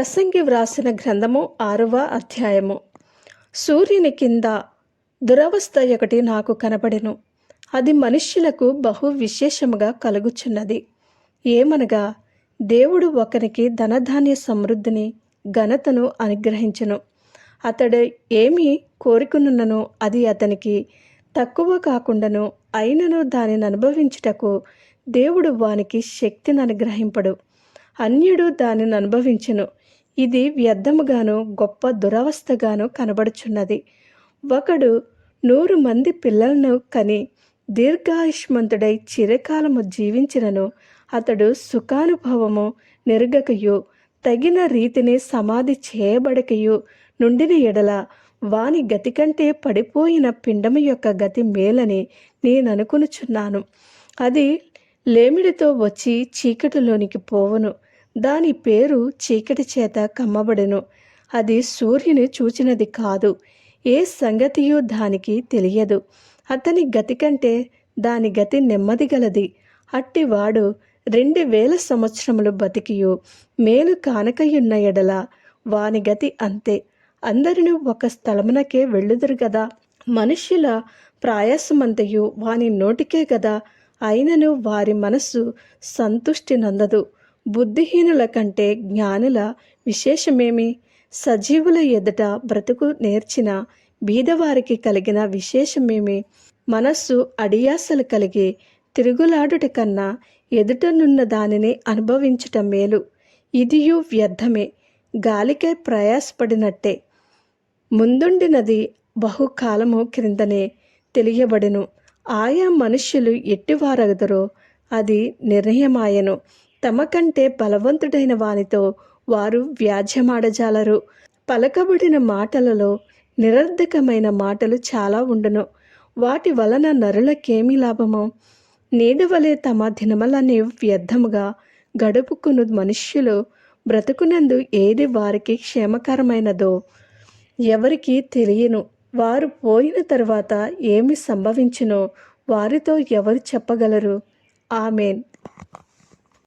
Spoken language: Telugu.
ప్రసంగి వ్రాసిన గ్రంథము ఆరవ అధ్యాయము. సూర్యుని కింద దురవస్థ ఒకటి నాకు కనబడెను. అది మనుష్యులకు బహు విశేషముగా కలుగుచున్నది. ఏమనగా దేవుడు ఒకనికి ధనధాన్య సమృద్ధిని ఘనతను అనుగ్రహించను. అతడు ఏమి కోరుకునున్నను అది అతనికి తక్కువ కాకుండాను అయినను దానిని అనుభవించుటకు దేవుడు వానికి శక్తిని అనుగ్రహింపడు. అన్యుడు దానిని అనుభవించును. ఇది వ్యర్థముగాను గొప్ప దురవస్థగాను కనబడుచున్నది. ఒకడు నూరు మంది పిల్లలను కని దీర్ఘాయుష్మంతుడై చిరకాలము జీవించినను అతడు సుఖానుభవము నెరుగకయు తగిన రీతిని సమాధి చేయబడకయు నుండిన ఎడల వాని గతి కంటే పడిపోయిన పిండము యొక్క గతి మేలని నేను అనుకునుచున్నాను అది లేమిడితో వచ్చి చీకటిలోనికి పోవును. దాని పేరు చీకటి చేత కమ్మబడెను. అది సూర్యుని చూచినది కాదు. ఏ సంగతియు దానికి తెలియదు. అతని గతి కంటే దాని గతి నెమ్మది గలది. అట్టివాడు రెండు వేల సంవత్సరములు బతికియు. మేలు కానకయున్న ఎడల వాని గతి అంతే. అందరిని ఒక స్థలమునకే వెళ్ళుదురు గదా. మనుష్యుల ప్రయాసమంతయు వాని నోటికే గదా. అయినను వారి మనస్సు సంతుష్టి నందదు. బుద్ధిహీనుల కంటే జ్ఞానుల విశేషమేమి? సజీవుల ఎదుట బ్రతుకు నేర్చిన బీదవారికి కలిగిన విశేషమేమి? మనస్సు అడియాసలు కలిగి తిరుగులాడుట కన్నా ఎదుటనున్న దానిని అనుభవించుట మేలు. ఇదియు వ్యర్థమే. గాలికే ప్రయాసపడినట్టే. ముందుండినది బహుకాలము క్రిందనే తెలియబడెను. ఆయా మనుష్యులు ఎట్టివారగదరో అది నిర్ణయమాయను. తమ కంటే బలవంతుడైన వానితో వారు వ్యాజ్యమాడజాలరు. పలకబడిన మాటలలో నిరర్ధకమైన మాటలు చాలా ఉండను. వాటి వలన నరులకేమి లాభము? నీడవలే తమ దినమలనే వ్యర్థముగా గడుపుకును మనుష్యులు. బ్రతుకునందు ఏది వారికి క్షేమకరమైనదో ఎవరికి తెలియను. వారు పోయిన తర్వాత ఏమి సంభవించునో? వారితో ఎవరు చెప్పగలరు? ఆమెన్.